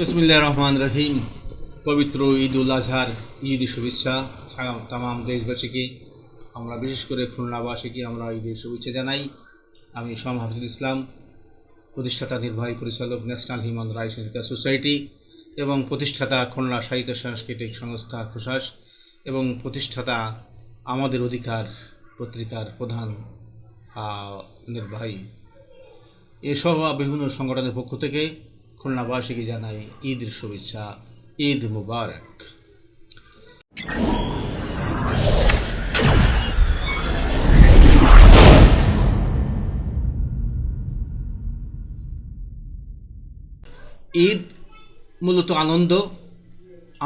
বিসমুল্লাহ রহমান রহিম। পবিত্র ঈদ উল আজহার ঈদের শুভেচ্ছা তামাম দেশবাসীকে আমরা, বিশেষ করে খুলনাবাসীকে আমরা ঈদের শুভেচ্ছা জানাই। আমি শাম হাফিজুল ইসলাম, প্রতিষ্ঠাতা নির্বাহী পরিচালক national human rights education society এবং প্রতিষ্ঠাতা খুলনা সাহিত্য সাংস্কৃতিক সংস্থা খুশাস এবং প্রতিষ্ঠাতা আমাদের অধিকার পত্রিকার প্রধান নির্বাহী। এসব বিভিন্ন সংগঠনের পক্ষ থেকে খুলনাবাসীকে জানাই ঈদের শুভেচ্ছা, ঈদ মুবারক। ঈদ মূলত আনন্দ,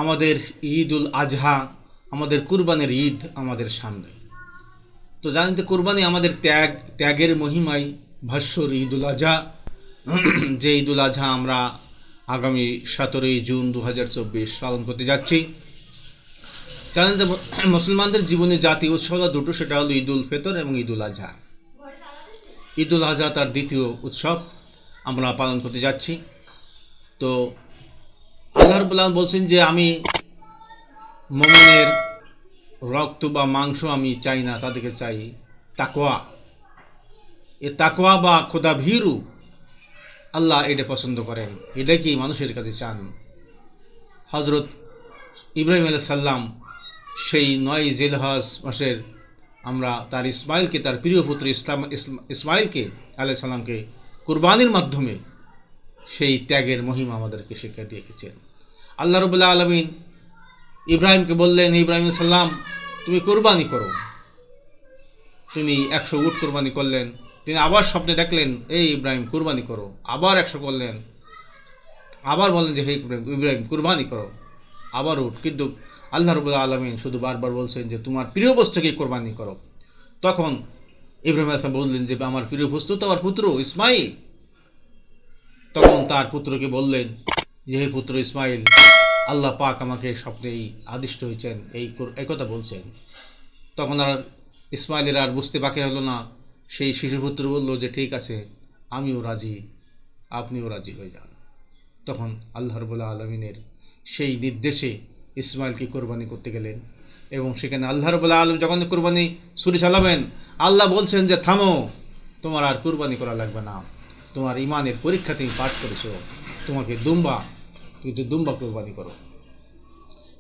আমাদের ঈদ উল আজহা, আমাদের কুরবানের ঈদ আমাদের সামনে। তো জানেন তো কোরবানি আমাদের ত্যাগ, ত্যাগের মহিমায় ভাস্বর ঈদ উল আজহা যে ঈদ উল আজহা আমরা আগামী সতেরোই জুন দু হাজার চব্বিশ পালন করতে যাচ্ছি। জানেন যে মুসলমানদের জীবনে জাতীয় উৎসব দুটো, সেটা হলো ঈদ উল ফিতর এবং ঈদ উল আজহা। ঈদ উল আজহা তার দ্বিতীয় উৎসব আমরা পালন করতে যাচ্ছি। তো আল্লাহ রবুল্লাহ বলছেন যে আমি মমিনের রক্ত বা মাংস আমি চাই না, তাদেরকে চাই তাকোয়া এ তাকোয়া বা খোদা ভীরু আল্লাহ এটা পছন্দ করেন। এটাকেই মানুষের কাছে চান? হজরত ইব্রাহিম আলাহ সাল্লাম সেই নয় জেলহাজ মাসের আমরা তার ইসমাইলকে, তার প্রিয় পুত্র ইসলাম ইসমাইলকে আলাহ সাল্লামকে কুরবানির মাধ্যমে সেই ত্যাগের মহিমা আমাদেরকে শিক্ষা দিয়ে গেছেন আল্লাহ রবুল্লাহ আলমিন ইব্রাহিমকে বললেন, "হে ইব্রাহিম সাল্লাম তুমি কোরবানি করো। তিনি একশো উট কোরবানি করলেন। তিনি আবার স্বপ্নে দেখলেন, এই ইব্রাহিম, কুরবানি করো। আবার একশো করলেন আবার বললেন যে, হে ইব্রাহিম ইব্রাহিম, কুরবানি করো। আবার উঠ। কিন্তু আল্লাহ রবুল্লাহ আলমিন শুধু বারবার বলছেন যে, তোমার প্রিয় বস্তুকে কোরবানি করো। তখন ইব্রাহিম আসলাম বললেন যে, আমার প্রিয় বস্তু তো আমার পুত্র ইসমাইল। তখন তার পুত্রকে বললেন যে হে পুত্র ইসমাইল, আল্লাহ পাক আমাকে স্বপ্নেই আদিষ্ট হয়েছেন, এই কর- এই কথা বলছেন। তখন আর ইসমাইলের আর বুঝতে বাকি হলো না। সেই শিশুপুত্র বলল যে, ঠিক আছে, আমিও রাজি, আপনিও রাজি হয়ে যান। তখন আল্লাহ রবুল্লাহ আলমিনের সেই নির্দেশে ইসমাইলকে কোরবানি করতে গেলেন এবং সেখানে আল্লাহ রবুল্লাহ আলম যখন কোরবানি ছুরি চালাবেন, আল্লাহ বলছেন যে, থামো, তোমার আর কোরবানি করা লাগবে না। তোমার ইমানের পরীক্ষা তুমি পাশ করেছ। তোমাকে দুম্বা কিন্তু দুম্বা কোরবানি করো।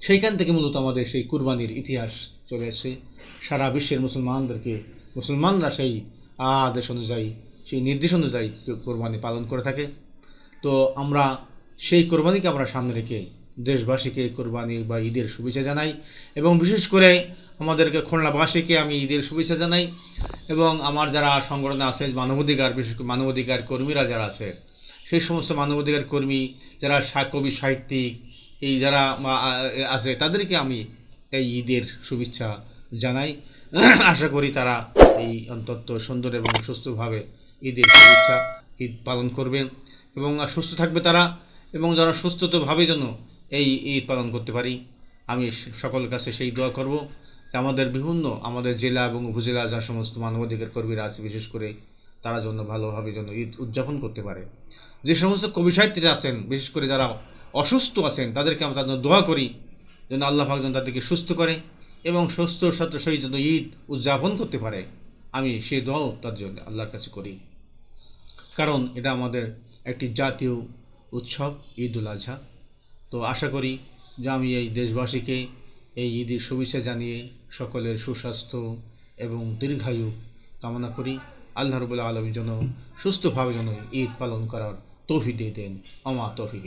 সেইখান থেকে মূলত আমাদের সেই কুরবানির ইতিহাস চলে এসেছে সারা বিশ্বের মুসলমানদেরকে, মুসলমানরা সেই আদেশ অনুযায়ী, সেই নির্দেশ অনুযায়ী কোরবানি পালন করে থাকে। তো আমরা সেই কোরবানিকে আমরা সামনে রেখে দেশবাসীকে কোরবানি বা ঈদের শুভেচ্ছা জানাই এবং বিশেষ করে আমাদেরকে খুলনাবাসীকে আমি ঈদের শুভেচ্ছা জানাই এবং আমার যারা সংগঠনে আছে মানবাধিকার বিশেষ করে মানবাধিকার কর্মীরা যারা আছে, সেই সমস্ত মানবাধিকার কর্মী যারা কবি, সাহিত্যিক, এই যারা আছে, তাদেরকে আমি এই ঈদের শুভেচ্ছা জানাই। আশা করি তারা এই অন্তত সুন্দর এবং সুস্থভাবে ঈদের শুভেচ্ছা ঈদ পালন করবেন এবং সুস্থ থাকবে তারা এবং যারা সুস্থভাবে যেন এই ঈদ পালন করতে পারি, আমি স- সকলের কাছে সেই দোয়া করব আমাদের বিভিন্ন, আমাদের জেলা এবং উপজেলা যা সমস্ত মানবাধিকার কর্মীরা আছে, বিশেষ করে তারা জন্য ভালোভাবে যেন ঈদ উদযাপন করতে পারে। যে সমস্ত কবি সাহিত্যিরা আছেন, বিশেষ করে যারা অসুস্থ আছেন, তাদেরকে আমরা তাদের দোয়া করি, যেন আল্লাহ যেন তাদেরকে সুস্থ করে। এবং সুস্থ সাথে সহিত যেন ঈদ উদযাপন করতে পারে। আমি সেই দোয়াও তার জন্য আল্লাহর কাছে করি। কারণ এটা আমাদের একটি জাতীয় উৎসব ঈদ উল আজহা। তো আশা করি যে আমি এই দেশবাসীকে এই ঈদের শুভেচ্ছা জানিয়ে সকলের সুস্বাস্থ্য এবং দীর্ঘায়ু কামনা করি। আল্লাহ রবুল্লা আলমীর জন্য সুস্থভাবে যেন ঈদ পালন করার তৌফিক দিয়ে দেন। আমা তৌফিক